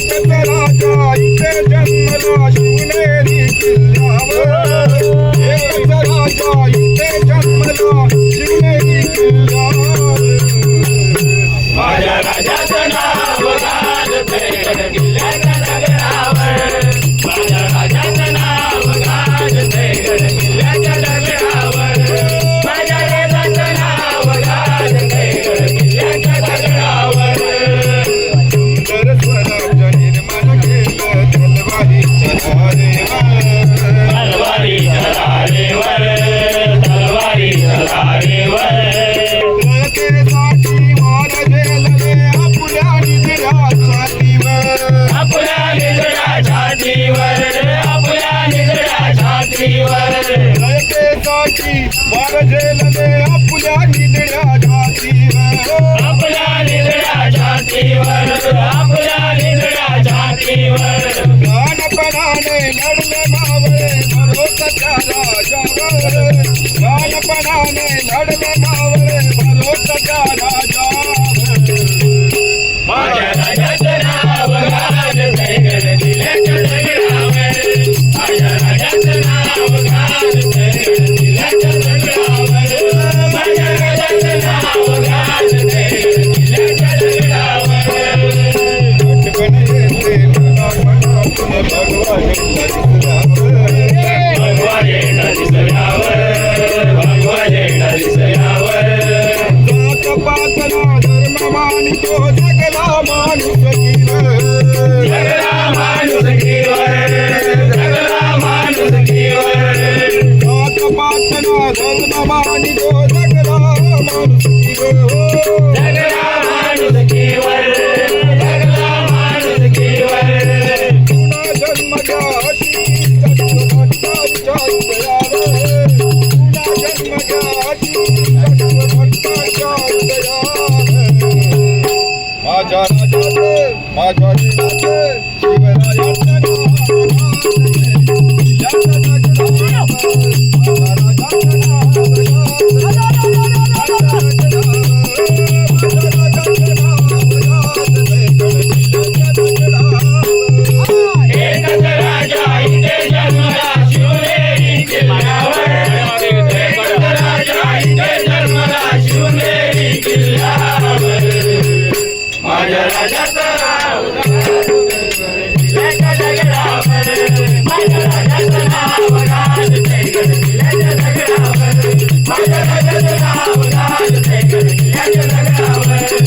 एकच राजा इथे जन्मला शिवनेरी किल्ल्यावर. एकच राजा इथे जन्मला शिवनेरी रयतेसाठी अपना निदड़ा जाती निधड्या अपना निदड़ा जाती छातीवर गान बनाने लड़ने लहानपणाने भरोसा चला भरोसाच्या गान बनाने लड़ने मावळे भरोसा राजावर माणूस कीवर जगला माणूस कीवर पुन्हा जन्म घ्याची चक्रभट्टाच्या उदयावर पुन्हा जन्म माझ्या राजाचं